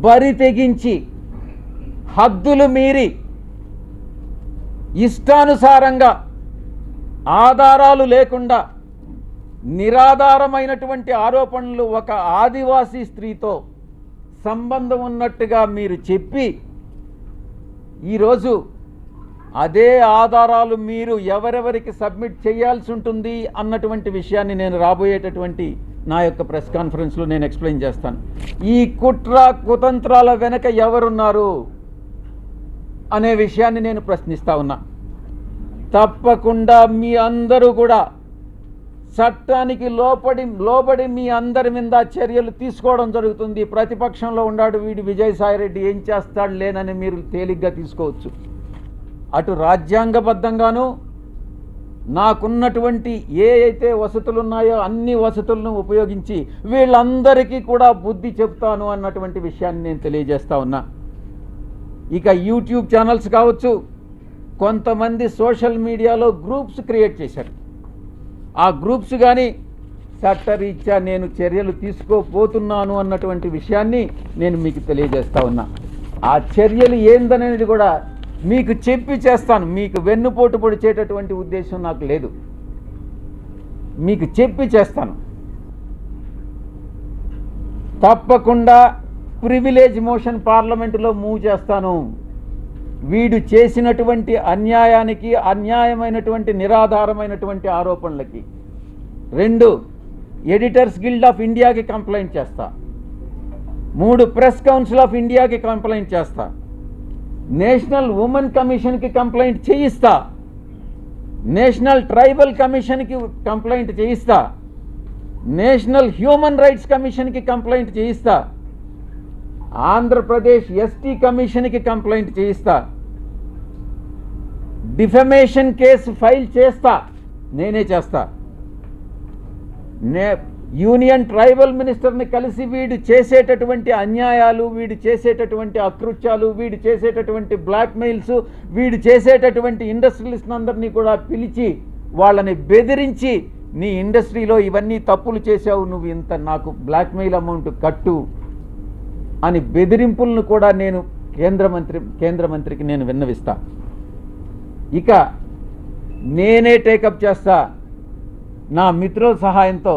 బరి తెగించి హద్దులు మీరి ఇష్టానుసారంగా ఆధారాలు లేకుండా నిరాధారమైనటువంటి ఆరోపణలు ఒక ఆదివాసీ స్త్రీతో సంబంధం ఉన్నట్టుగా మీరు చెప్పి ఈరోజు అదే ఆధారాలు మీరు ఎవరెవరికి సబ్మిట్ చేయాల్సి ఉంటుంది అన్నటువంటి విషయాన్ని నేను రాబోయేటటువంటి నా యొక్క ప్రెస్ కాన్ఫరెన్స్లో నేను ఎక్స్ప్లెయిన్ చేస్తాను. ఈ కుట్ర కుతంత్రాల వెనక ఎవరున్నారు అనే విషయాన్ని నేను ప్రశ్నిస్తా ఉన్నా. తప్పకుండా మీ అందరూ కూడా చట్టానికి లోపడి లోబడి మీ అందరి మీద చర్యలు తీసుకోవడం జరుగుతుంది. ప్రతిపక్షంలో ఉన్నాడు వీడి విజయసాయిరెడ్డి. ఏం చేస్తాడు లేనని మీరు తేలిగ్గా తీసుకోవచ్చు. అటు రాజ్యాంగబద్ధంగాను నాకున్నటువంటి ఏ అయితే వసతులు ఉన్నాయో అన్ని వసతులను ఉపయోగించి వీళ్ళందరికీ కూడా బుద్ధి చెప్తాను అన్నటువంటి విషయాన్ని నేను తెలియజేస్తా ఉన్నా. ఇక యూట్యూబ్ ఛానల్స్ కావచ్చు కొంతమంది సోషల్ మీడియాలో గ్రూప్స్ క్రియేట్ చేశారు. ఆ గ్రూప్స్ కానీ చట్టరీత్యా నేను చర్యలు తీసుకోపోతున్నాను అన్నటువంటి విషయాన్ని నేను మీకు తెలియజేస్తా ఉన్నా. ఆ చర్యలు ఏందనేది కూడా మీకు చెప్పి చేస్తాను. మీకు వెన్నుపోటు పొడిచేటటువంటి ఉద్దేశం నాకు లేదు. మీకు చెప్పి చేస్తాను. తప్పకుండా ప్రివిలేజ్ మోషన్ పార్లమెంటులో మూవ్ చేస్తాను. వీడు చేసినటువంటి అన్యాయానికి అన్యాయమైనటువంటి నిరాధారమైనటువంటి ఆరోపణలకి. రెండు ఎడిటర్స్ గిల్డ్ ఆఫ్ ఇండియాకి కంప్లైంట్ చేస్తా. మూడు ప్రెస్ కౌన్సిల్ ఆఫ్ ఇండియాకి కంప్లైంట్ చేస్తా. నేషనల్ ఉమెన్ కమిషన్కి కంప్లైంట్ చేయిస్తా. నేషనల్ ట్రైబల్ కమిషన్కి కంప్లైంట్ చేయిస్తా. నేషనల్ హ్యూమన్ రైట్స్ కమిషన్కి కంప్లైంట్ చేయిస్తా. ఆంధ్రప్రదేశ్ ఎస్టీ కమిషన్కి కంప్లైంట్ చేయిస్తా. డిఫమేషన్ కేసు ఫైల్ చేస్తా. నేనే చేస్తా. నే యూనియన్ ట్రైబల్ మినిస్టర్ని కలిసి వీడు చేసేటటువంటి అన్యాయాలు వీడు చేసేటటువంటి అకృత్యాలు వీడు చేసేటటువంటి బ్లాక్మెయిల్స్ వీడు చేసేటటువంటి ఇండస్ట్రియలిస్ట్ అందరినీ కూడా పిలిచి వాళ్ళని బెదిరించి నీ ఇండస్ట్రీలో ఇవన్నీ తప్పులు చేసావు నువ్వు ఇంత నాకు బ్లాక్మెయిల్ అమౌంట్ కట్టు అని బెదిరింపులను కూడా నేను కేంద్ర మంత్రి కేంద్ర మంత్రికి నేను విన్నవిస్తా. ఇక నేనే టేకప్ చేస్తా. నా మిత్రుల సహాయంతో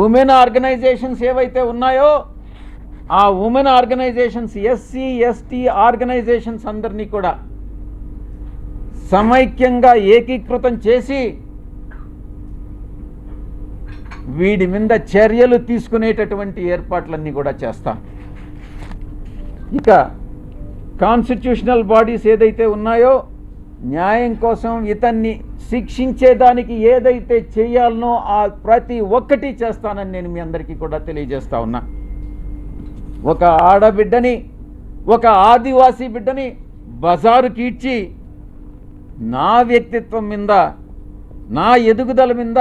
ఉమెన్ ఆర్గనైజేషన్స్ ఏవైతే ఉన్నాయో ఆ women organisations SC ST organisations అందరినీ కూడా సమైక్యంగా ఏకీకృతం చేసి వీడి మీద చర్యలు తీసుకునేటటువంటి ఏర్పాట్లన్నీ కూడా చేస్తాం. ఇక కాన్స్టిట్యూషనల్ బాడీస్ ఏదైతే ఉన్నాయో న్యాయం కోసం ఇతన్ని శిక్షించేదానికి ఏదైతే చేయాలనో ఆ ప్రతి ఒక్కటి చేస్తానని నేను మీ అందరికీ కూడా తెలియజేస్తా ఉన్నా. ఒక ఆడబిడ్డని ఒక ఆదివాసీ బిడ్డని బజారు కీడ్చి నా వ్యక్తిత్వం మీద నా ఎదుగుదల మీద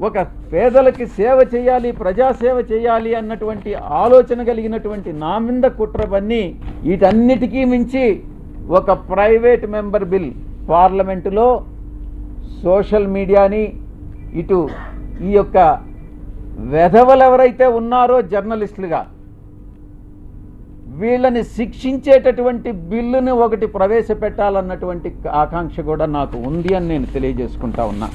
ఒక పేదలకి సేవ చేయాలి ప్రజాసేవ చేయాలి అన్నటువంటి ఆలోచన కలిగినటువంటి నా మీద కుట్రవన్నీ వీటన్నిటికీ మించి ఒక ప్రైవేట్ మెంబర్ బిల్ పార్లమెంటులో సోషల్ మీడియాని ఇటు ఈ యొక్క వెధవలు ఎవరైతే ఉన్నారో జర్నలిస్టులుగా వీళ్ళని శిక్షించేటటువంటి బిల్లుని ఒకటి ప్రవేశపెట్టాలన్నటువంటి ఆకాంక్ష కూడా నాకు ఉంది అని నేను తెలియజేసుకుంటా ఉన్నా.